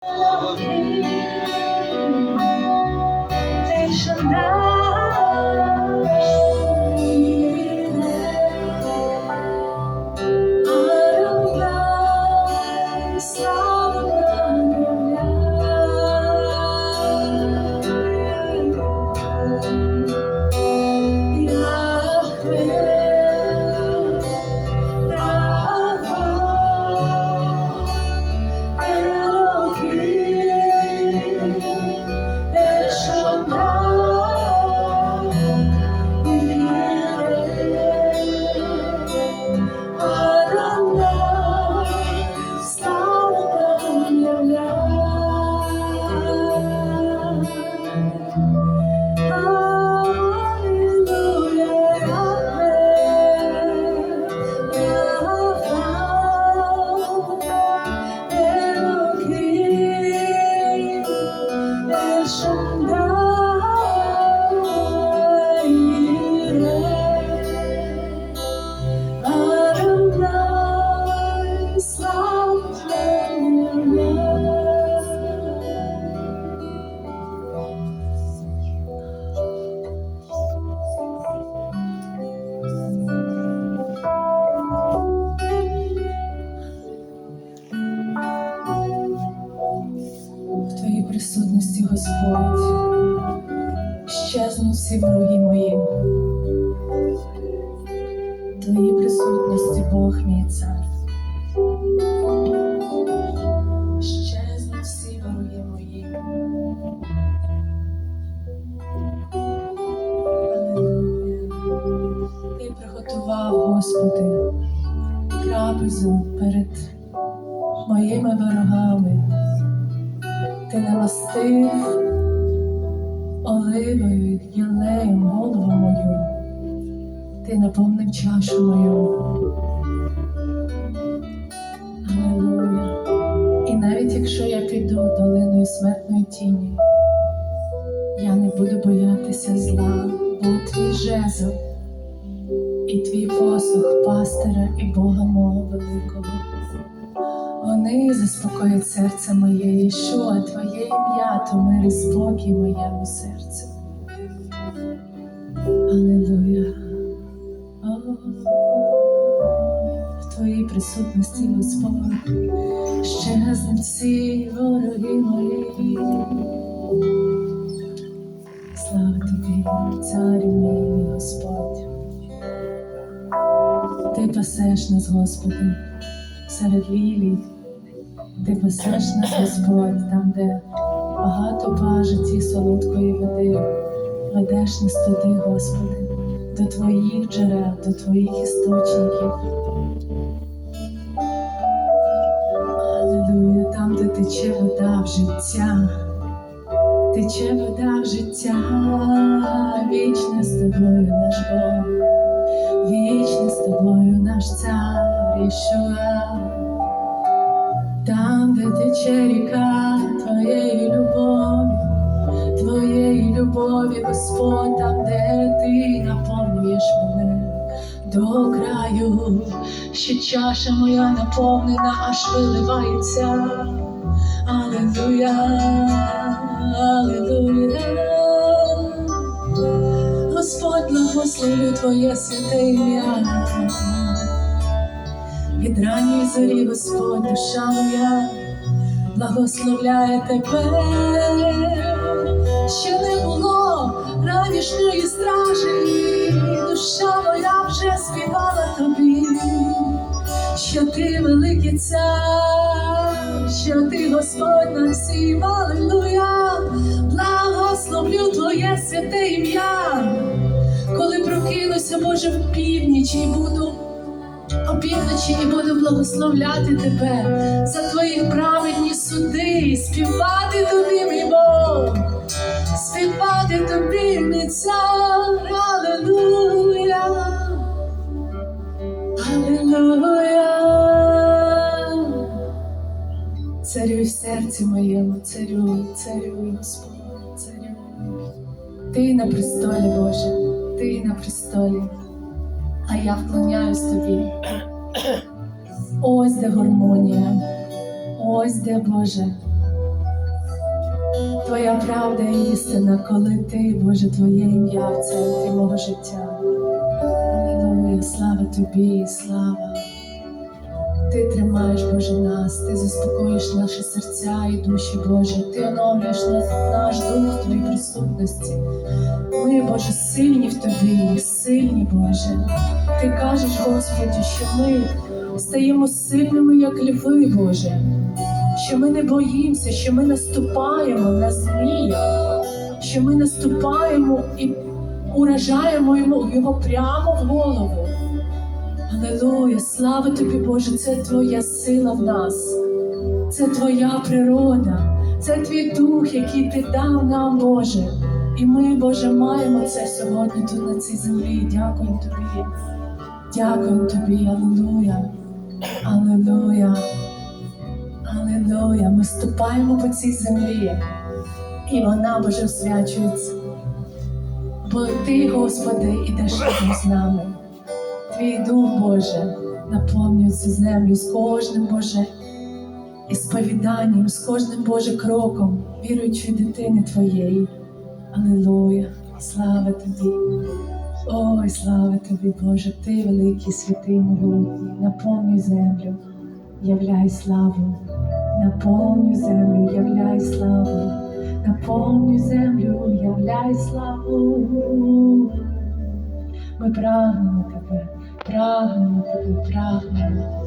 В присутності, Господь, щезнуть всі вороги мої. В Твоїй присутності, Бог мій цар. Щезнуть всі вороги мої. Ти приготував, Господи, трапезу перед моїми ворогами. Ти намастив оливою й єлеєм голову мою, ти наповнив чашу мою. Аллилуйя. І навіть якщо я піду долиною смертної тіні, я не буду боятися зла, бо твій жезл і твій посух пастира і Бога мого великого. Вони заспокоять серце моє, Ішуа, Твоє ім'я, то мир і спокій моєму серцю. Аллилуйя. В Твоїй присутності, Господь, щезнуть всі вороги мої. Слава тобі, царю мій Господь. Ти пасеш нас, Господи, серед лілій. Ти пасеш нас, Господь, там, де багато пажиті і солодкої води. Ведеш нас туди, Господи, до Твоїх джерел, до Твоїх істочників. Аллилуйя, там, де тече вода в життя, тече вода в життя, вічне з тобою наш Бог, вічне з тобою наш цар Ішуа. Там, де тече ріка твоєї любові, твоєї любові, Господь, там, де ти наповнюєш мене до краю, що чаша моя наповнена, аж виливається. Аллилуйя, Аллилуйя. Господь, благословлю Твоє святе ім'я. Від ранньої зорі, Господь, душа моя, благословляє тебе, ще не було ранішньої стражі, душа моя вже співала тобі, що ти великий цар, що ти Господь над всім, Аллилуйя, благословлю Твоє святе ім'я, коли прокинуся, Боже, в північ і буду опівночі і буду благословляти тебе. За твої праведні суди, співати тобі, мій Бог, співати тобі, мій цар, Аллилуйя, Аллилуйя. Царюй в серці моєму, царюй, царюй, Господь, царюй. Ти на престолі, Боже, ти на престолі а я вклоняюсь тобі. Ось де гармонія, ось де Боже, Твоя правда і істина, коли ти, Боже, Твоє ім'я в центрі мого життя. Аллилуйя, слава тобі, слава. Ти тримаєш, Боже, нас, ти заспокоїш наші серця і душі, Боже, ти оновлюєш нас, наш дух в Твоїй присутності. Ми, Боже, сильні в Тобі, сильні, Боже. Ти кажеш, Господі, що ми стаємо сильними, як льви, Боже, що ми не боїмося, що ми наступаємо на змія, що ми наступаємо і уражаємо його прямо в голову. Аллилуйя, слава тобі, Боже, це Твоя сила в нас, це Твоя природа, це твій дух, який ти дав нам, Боже. І ми, Боже, маємо це сьогодні тут на цій землі. Дякуємо тобі. Дякуємо тобі, Аллилуйя. Аллилуйя. Аллилуйя. Ми ступаємо по цій землі, і вона, Боже, освячується. Бо ти, Господи, ідеш з нами. Твій дух, Боже, наповнює цю землю з кожним Боже і сповіданням, з кожним Боже кроком, віруючої дитини Твоєї. Аллилуйя, слава тобі. Ой, слава тобі, Боже, ти великий, святий могутній, наповнюй землю, являй славу, наповнюй землю, являй славу, наповнюй землю, являй славу. Ми прагнемо прагнемо, коли прагнемо.